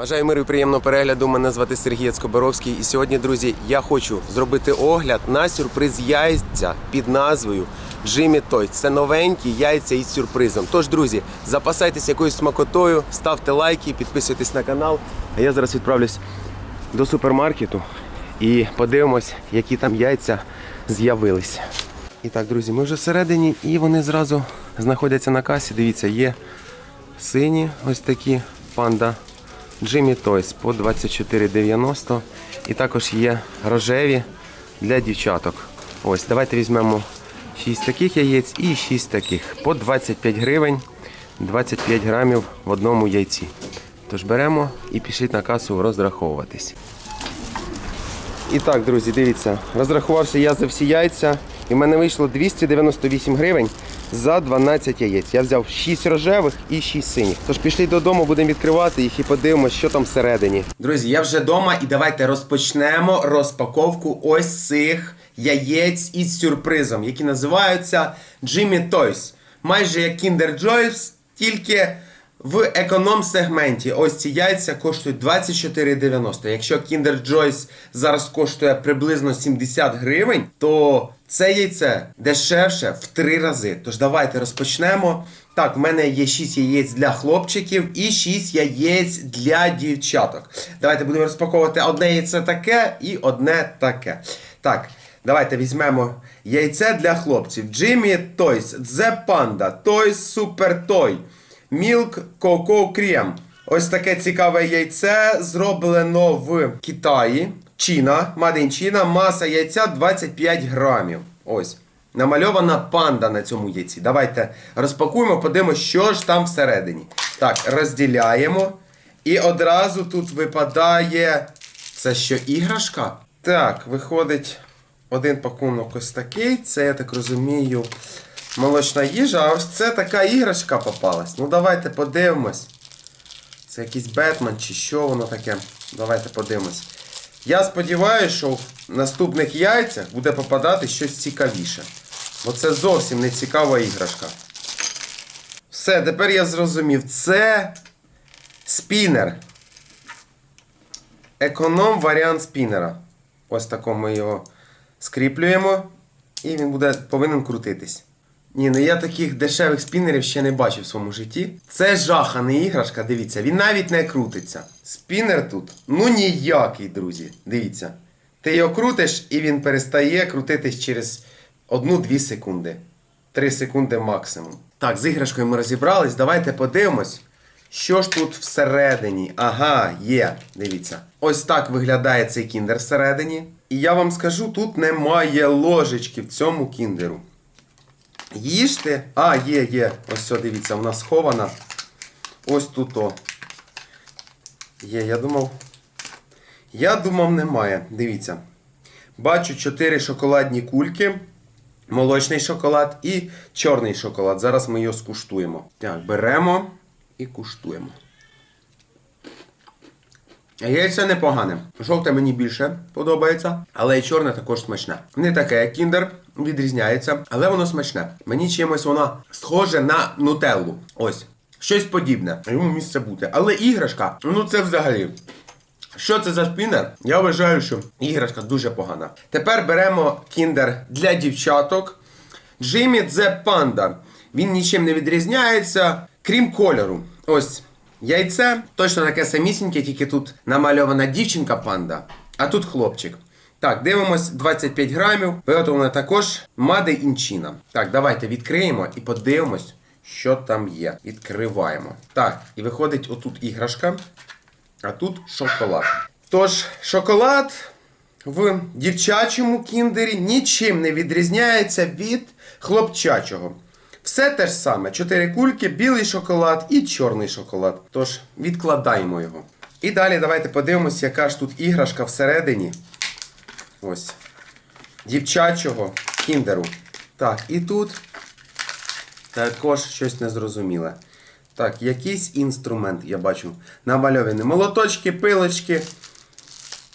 Бажаю миру і приємного перегляду. Мене звати Сергій Яцкоборовський. І сьогодні, друзі, я хочу зробити огляд на сюрприз яйця під назвою Jimmy Toys. Це новенькі яйця із сюрпризом. Тож, друзі, запасайтесь якоюсь смакотою, ставте лайки, підписуйтесь на канал. А я зараз відправлюсь до супермаркету і подивимось, які там яйця з'явилися. І так, друзі, ми вже всередині, і вони зразу знаходяться на касі. Дивіться, є сині ось такі панда Jimmy Toys по 24,90. І також є рожеві для дівчаток. Ось, давайте візьмемо 6 таких яєць і 6 таких по 25 гривень, 25 грамів в одному яйці. Тож беремо і пішліть на касу розраховуватись. І так, друзі, дивіться, розрахувався я за всі яйця, і в мене вийшло 298 гривень за 12 яєць. Я взяв 6 рожевих і 6 синіх. Тож пішли додому, будемо відкривати їх і подивимося, що там всередині. Друзі, я вже вдома і давайте розпочнемо розпаковку ось цих яєць із сюрпризом, які називаються Jimmy Toys. Майже як Kinder Joy's, тільки в економ-сегменті ось ці яйця коштують 24,90. Якщо Kinder Joyce зараз коштує приблизно 70 гривень, то це яйце дешевше в 3 рази. Тож давайте розпочнемо. Так, в мене є 6 яєць для хлопчиків і 6 яєць для дівчаток. Давайте будемо розпаковувати одне яйце таке і одне таке. Так, давайте візьмемо яйце для хлопців. Jimmy Toys, The Panda, Toys Super Toy. Milk Cocoa Cream. Ось таке цікаве яйце зроблено в Китаї. Чіна, China, маса яйця 25 грамів. Ось. Намальована панда на цьому яйці. Давайте розпакуємо, подивимося, що ж там всередині. Так, розділяємо. І одразу тут випадає. Це що, іграшка? Так, виходить один пакунок ось такий. Це, я так розумію, молочна їжа. А ось це така іграшка попалась. Ну давайте подивимось. Це якийсь Бетмен чи що воно таке. Давайте подивимось. Я сподіваюся, що в наступних яйцях буде попадати щось цікавіше. Бо це зовсім не цікава іграшка. Все, тепер я зрозумів. Це спінер. Економ варіант спінера. Ось тако ми його скріплюємо. І він буде повинен крутитись. Ні, ну я таких дешевих спінерів ще не бачив в своєму житті. Це жах, не іграшка, дивіться, він навіть не крутиться. Спінер тут, ну ніякий, друзі. Дивіться. Ти його крутиш і він перестає крутитись через 1-2 секунди. 3 секунди максимум. Так, з іграшкою ми розібрались. Давайте подивимось, що ж тут всередині. Ага, є. Дивіться. Ось так виглядає цей кіндер всередині. І я вам скажу, тут немає ложечки в цьому кіндеру. Їжте. А, є, є. Ось все, дивіться, вона схована. Ось тут о. Є, я думав. Я думав, немає. Дивіться. Бачу 4 шоколадні кульки. Молочний шоколад і чорний шоколад. Зараз ми його скуштуємо. Так, беремо і куштуємо. Яйце непогане. Жовте мені більше подобається, але і чорне також смачне. Не таке, як кіндер, відрізняється, але воно смачне. Мені чимось воно схоже на нутеллу. Ось. Щось подібне. Йому місце бути. Але іграшка, ну це взагалі. Що це за спінер? Я вважаю, що іграшка дуже погана. Тепер беремо кіндер для дівчаток. Jimmy The Panda. Він нічим не відрізняється, крім кольору. Ось яйце. Точно таке самісіньке, тільки тут намальована дівчинка панда, а тут хлопчик. Так, дивимось 25 грамів. Виготовлено також in China. Так, давайте відкриємо і подивимось, що там є. Відкриваємо. Так, і виходить отут іграшка, а тут шоколад. Тож, шоколад в дівчачому кіндері нічим не відрізняється від хлопчачого. Все те ж саме: чотири кульки, білий шоколад і чорний шоколад. Тож відкладаємо його. І далі давайте подивимося, яка ж тут іграшка всередині. Ось. Дівчачого кіндеру. Так, і тут також щось незрозуміле. Так, якийсь інструмент, я бачу. Намальовані молоточки, пилочки.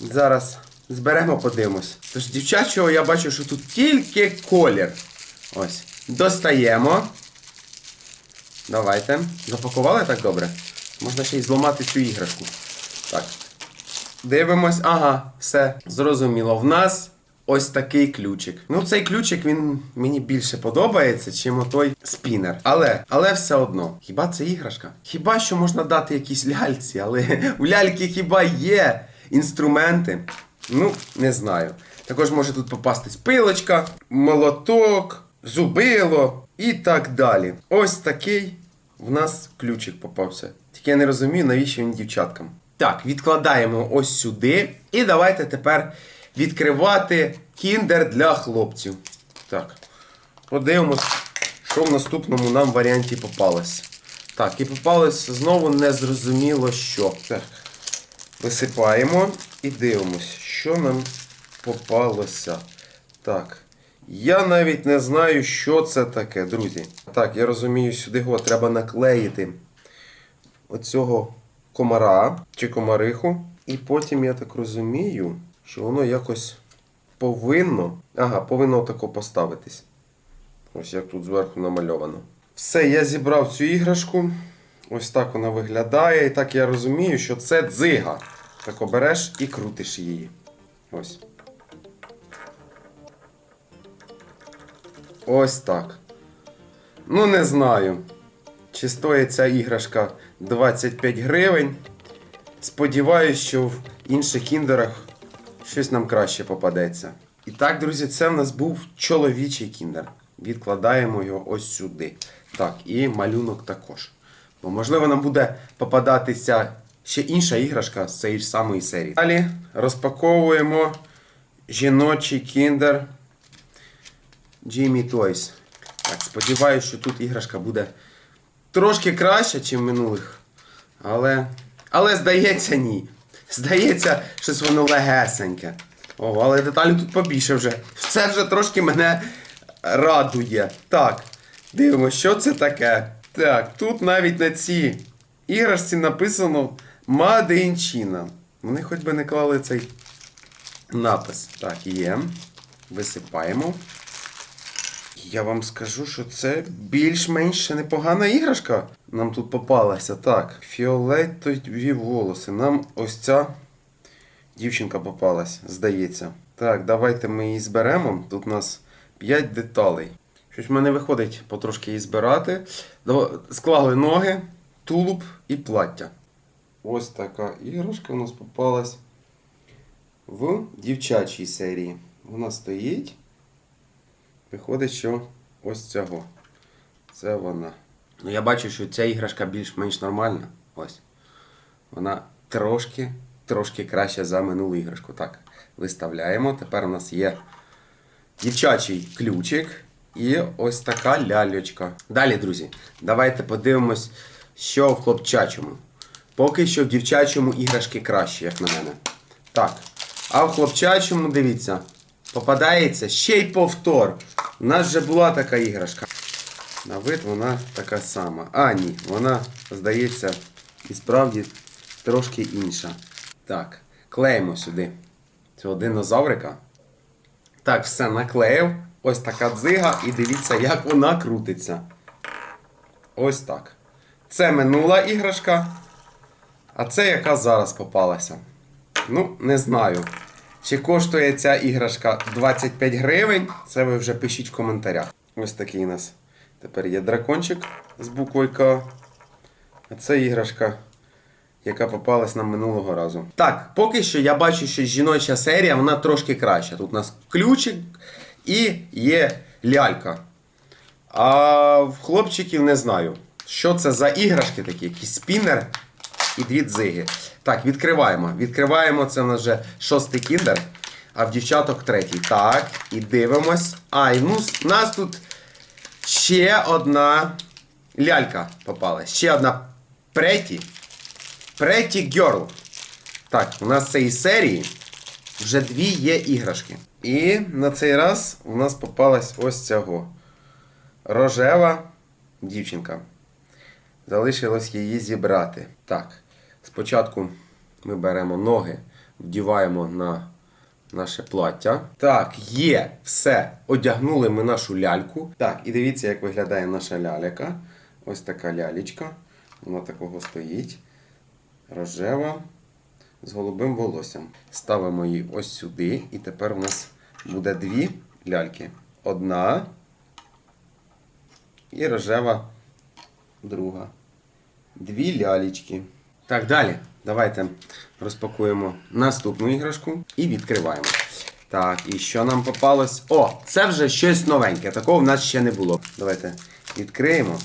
Зараз зберемо, подивимось. Тож дівчачого я бачу, що тут тільки колір. Ось. Достаємо. Давайте. Запакували так добре. Можна ще й зламати цю іграшку. Дивимось, ага, все, зрозуміло. В нас ось такий ключик. Ну, цей ключик він мені більше подобається, чим отой спінер. Але, але все одно, хіба це іграшка? Хіба що можна дати якісь ляльці, але у ляльки хіба є інструменти? Ну, не знаю. Також може тут попастись пилочка, молоток, зубило і так далі. Ось такий в нас ключик попався. Тільки я не розумію, навіщо він дівчаткам. Так, відкладаємо ось сюди. І давайте тепер відкривати кіндер для хлопців. Так. Подивимось, що в наступному нам варіанті попалось. Так, і попалось знову незрозуміло що. Так. Висипаємо і дивимось, що нам попалося. Так. Я навіть не знаю, що це таке, друзі. Так, я розумію, сюди його треба наклеїти оцього комара чи комариху. І потім, я так розумію, що воно якось повинно. Ага, повинно тако поставитись. Ось як тут зверху намальовано. Все, я зібрав цю іграшку. Ось так вона виглядає. І так я розумію, що це дзига. Так обереш і крутиш її. Ось. Ось так. Ну, не знаю. Чи стоїть ця іграшка 25 гривень. Сподіваюсь, що в інших кіндерах щось нам краще попадеться. І так, друзі, це в нас був чоловічий кіндер. Відкладаємо його ось сюди. Так, і малюнок також. Бо, можливо, нам буде попадатися ще інша іграшка з цієї ж самої серії. Далі розпаковуємо жіночий кіндер Jimmy Toys. Так, сподіваюся, що тут іграшка буде трошки краще, ніж минулих. Але. Але здається, ні. Здається, щось воно легесеньке. О, але деталі тут побільше вже. Це вже трошки мене радує. Так, дивимося, що це таке. Так, тут навіть на цій іграшці написано China. Вони хоч би не клали цей напис. Так, є. Висипаємо. Я вам скажу, що це більш-менш непогана іграшка. Нам тут попалася. Так, фіолетові волоси. Нам ось ця дівчинка попалась, здається. Так, давайте ми її зберемо. Тут у нас 5 деталей. Щось в мене виходить потрошки її збирати. Склали ноги, тулуб і плаття. Ось така іграшка у нас попалась в дівчачій серії. Вона стоїть. Виходить, що ось цього. Це вона. Ну, я бачу, що ця іграшка більш-менш нормальна. Ось. Вона трошки, трошки краща за минулу іграшку. Так, виставляємо. Тепер у нас є дівчачий ключик і ось така ляльочка. Далі, друзі, давайте подивимось, що в хлопчачому. Поки що в дівчачому іграшки краще, як на мене. Так. А в хлопчачому, дивіться, попадається ще й повтор. У нас вже була така іграшка. На вид вона така сама. А, ні, вона, здається, і справді трошки інша. Так, клеїмо сюди цього динозаврика. Так, все наклеїв. Ось така дзига, і дивіться, як вона крутиться. Ось так. Це минула іграшка. А це яка зараз попалася. Ну, не знаю. Чи коштує ця іграшка 25 гривень? Це ви вже пишіть в коментарях. Ось такий у нас тепер є дракончик з буквою К. А це іграшка, яка попалась нам минулого разу. Так, поки що я бачу, що жіноча серія вона трошки краща. Тут у нас ключик і є лялька. А в хлопчиків не знаю. Що це за іграшки такі? Якийсь спінер і дві дзиги. Так, відкриваємо. Відкриваємо, це в нас вже шостий кіндер, а в дівчаток третій. Так, і дивимось. А, і ну, у нас тут ще одна лялька попала. Ще одна преті. Преті Герл. Так, у нас з цієї серії вже дві є іграшки. І на цей раз у нас попалась ось цього. Рожева дівчинка. Залишилось її зібрати. Так, спочатку ми беремо ноги, вдіваємо на наше плаття. Так, є, все. Одягнули ми нашу ляльку. Так, і дивіться, як виглядає наша лялька. Ось така лялечка. Вона такого стоїть. Рожева. з голубим волоссям. Ставимо її ось сюди, і тепер у нас буде дві ляльки. Одна і рожева друга. Дві лялечки. Так, далі. Давайте розпакуємо наступну іграшку і відкриваємо. Так, і що нам попалось? О, це вже щось новеньке. Такого в нас ще не було. Давайте відкриємо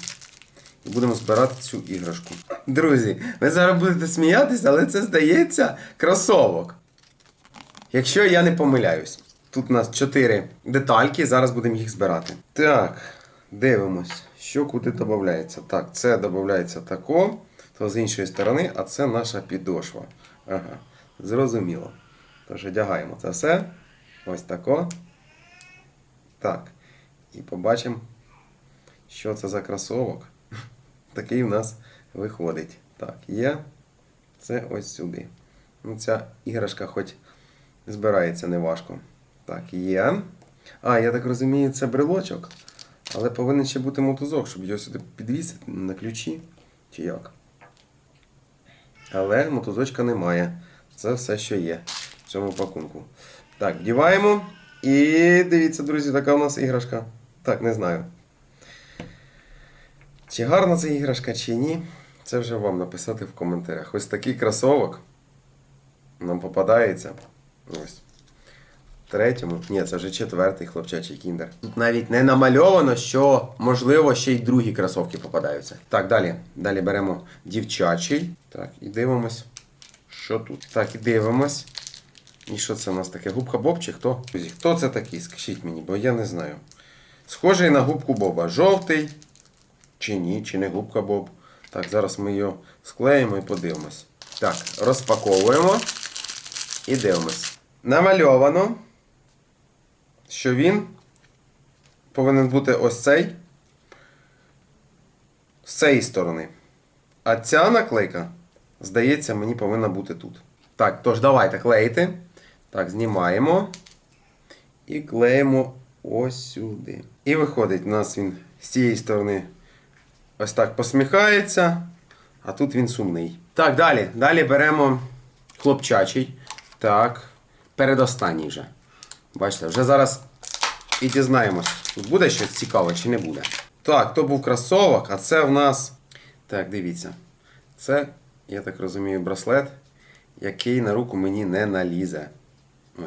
і будемо збирати цю іграшку. Друзі, ви зараз будете сміятися, але це здається кросовок. Якщо я не помиляюсь, тут у нас 4 детальки, зараз будемо їх збирати. Так, дивимось, що куди додається. Так, це додається тако, то з іншої сторони, а це наша підошва. Ага, зрозуміло. Тож одягаємо це все. Ось тако. Так. І побачимо, що це за кросовок. Такий в нас виходить. Так, є. Це ось сюди. Ну, ця іграшка хоч збирається неважко. Так, є. А, я так розумію, це брелочок. Але повинен ще бути мотузок, щоб його сюди підвісити на ключі. Чи як? Але мотузочка немає. Це все, що є в цьому пакунку. Так, вдіваємо. І дивіться, друзі, така у нас іграшка. Так, не знаю. Чи гарна це іграшка, чи ні, це вже вам написати в коментарях. Ось такий кросовок нам попадається. Ось. Третьому. Ні, це вже четвертий хлопчачий кіндер. Тут навіть не намальовано, що можливо ще й другі кросовки попадаються. Так, далі. Далі беремо дівчачий. Так, і дивимось, що тут. Так, і дивимось. І що це у нас таке? Губка Боб чи хто? Хто це такий? Скажіть мені, бо я не знаю. Схожий на губку Боба. Жовтий. Чи ні, чи не губка Боб. Так, зараз ми його склеїмо і подивимось. Так, розпаковуємо і дивимось. Намальовано, що він повинен бути ось цей з цієї сторони. А ця наклейка, здається, мені повинна бути тут. Так, тож давайте клеїти. Так, знімаємо. І клеїмо ось сюди. І виходить, у нас він з цієї сторони ось так посміхається, а тут він сумний. Так, далі. Далі беремо хлопчачий. Так, передостанній вже. Бачите, вже зараз і дізнаємось, буде щось цікаве чи не буде. Так, то був кросовок, а це в нас. Так, дивіться. Це, я так розумію, браслет, який на руку мені не налізе.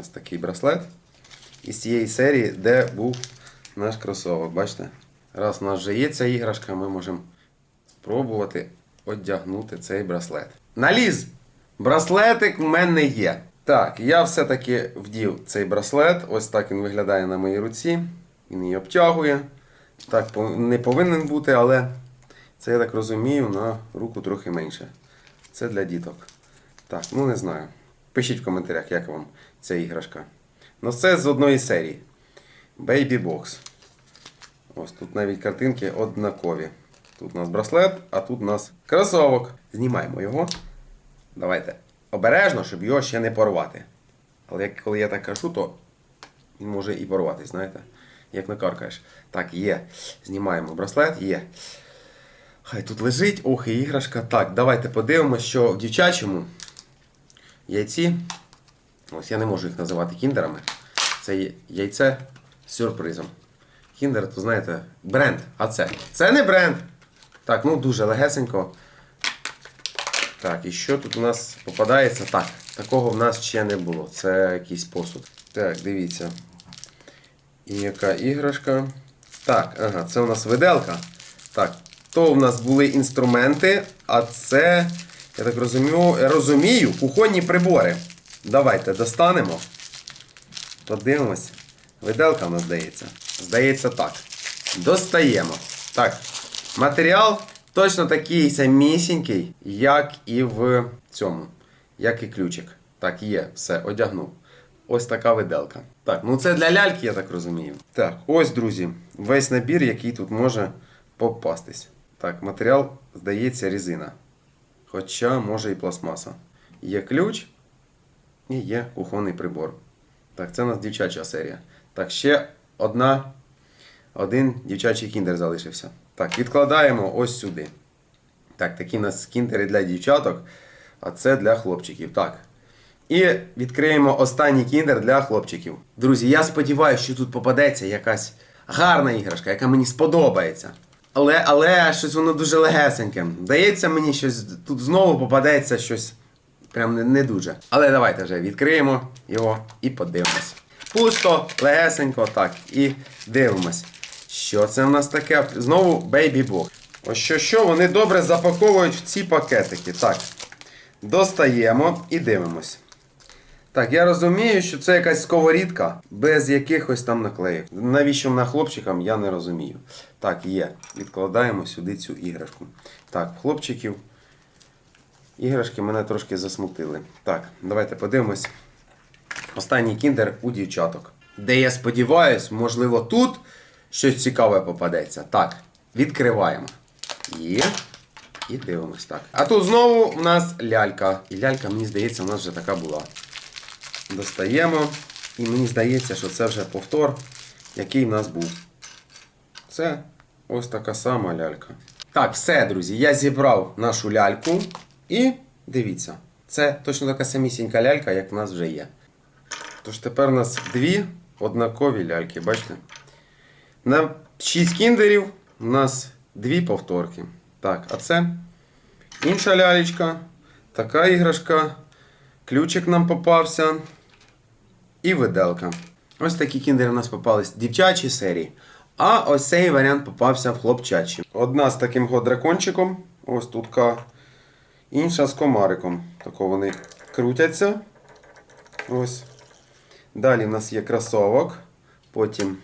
Ось такий браслет. Із цієї серії, де був наш кросовок. Бачите? Раз у нас вже є ця іграшка, ми можемо спробувати одягнути цей браслет. Наліз! Браслетик в мене є. Так, я все-таки вдів цей браслет. Ось так він виглядає на моїй руці. Він її обтягує. Так не повинен бути, але це, я так розумію, на руку трохи менше. Це для діток. Так, ну не знаю. Пишіть в коментарях, як вам ця іграшка. Ну, це з одної серії. Baby Box. Ось тут навіть картинки однакові. Тут у нас браслет, а тут у нас кросовок. Знімаємо його. Давайте. Обережно, щоб його ще не порвати. Але як, коли я так кажу, то він може і порватись, знаєте? Як накаркаєш. Так, є. Знімаємо браслет, є. Хай тут лежить. Ох, і іграшка. Так, давайте подивимося, що в дівчачому яйці. Ось я не можу їх називати кіндерами. Це яйце з сюрпризом. Кіндер, то знаєте, бренд. А це? Це не бренд. Так, ну дуже легесенько. Так, і що тут у нас попадається? Так, такого в нас ще не було. Це якийсь посуд. Так, дивіться. І яка іграшка? Так, ага, це у нас виделка. Так, то у нас були інструменти, а це, я так розумію, розумію, кухонні прибори. Давайте достанемо. Подивимось. Виделка в нас здається. Здається так. Достаємо. Так. Матеріал точно такий самісінький, як і в цьому. Як і ключик. Так, є, все, одягнув. Ось така виделка. Так, ну це для ляльки, я так розумію. Так, ось, друзі, весь набір, який тут може попастись. Так, матеріал, здається, резина. Хоча, може і пластмаса. Є ключ і є кухонний прибор. Так, це у нас дівчача серія. Так, ще одна, один дівчачий кіндер залишився. Так, відкладаємо ось сюди. Так, такі у нас кіндери для дівчаток, а це для хлопчиків. Так, І відкриємо останній кіндер для хлопчиків. Друзі, я сподіваюся, що тут попадеться якась гарна іграшка, яка мені сподобається. Але, але щось воно дуже легесеньке. Здається, мені щось тут знову попадеться щось прям не, не дуже. Але давайте вже відкриємо його і подивимось. Пусто, легесенько, так, і дивимось. Що це в нас таке? Знову Box. Ось що, що вони добре запаковують в ці пакетики. Так, достаємо і дивимось. Так, я розумію, що це якась сковорідка без якихось там наклеїв. Навіщо вона хлопчикам, я не розумію. Так, є. Відкладаємо сюди цю іграшку. Так, хлопчиків. Іграшки мене трошки засмутили. Так, давайте подивимось. Останній кіндер у дівчаток. Де я сподіваюсь, можливо, тут щось цікаве попадеться. Так, відкриваємо. Є. І дивимось так. А тут знову в нас лялька. І лялька, мені здається, у нас вже така була. Достаємо. І мені здається, що це вже повтор, який в нас був. Це ось така сама лялька. Так, все, друзі, я зібрав нашу ляльку. І дивіться, це точно така самісінька лялька, як в нас вже є. Тож тепер у нас дві однакові ляльки, бачите? На 6 кіндерів у нас дві повторки. Так, а це інша лялечка, така іграшка, ключик нам попався і виделка. Ось такі кіндери у нас попались в дівчачій серії. А ось цей варіант попався в хлопчачі. Одна з таким го дракончиком, ось тут Інша з комариком. Тако вони крутяться. Ось. Далі в нас є кросовок. Потім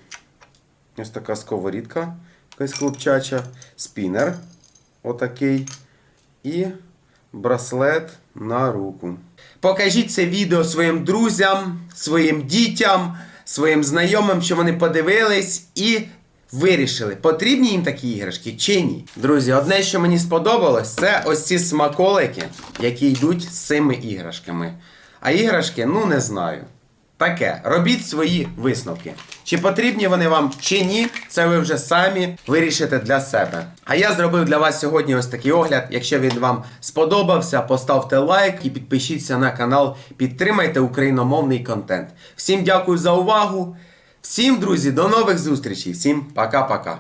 ось така сковорідка, якась хлопчача, спінер. Отакий. І браслет на руку. Покажіть це відео своїм друзям, своїм дітям, своїм знайомим, що вони подивились і вирішили, потрібні їм такі іграшки чи ні. Друзі, одне, що мені сподобалось, це ось ці смаколики, які йдуть з цими іграшками. А іграшки, ну не знаю. Таке, робіть свої висновки. Чи потрібні вони вам, чи ні, це ви вже самі вирішите для себе. А я зробив для вас сьогодні ось такий огляд. Якщо він вам сподобався, поставте лайк і підпишіться на канал. Підтримайте україномовний контент. Всім дякую за увагу. Всім, друзі, до нових зустрічей. Всім пока-пока.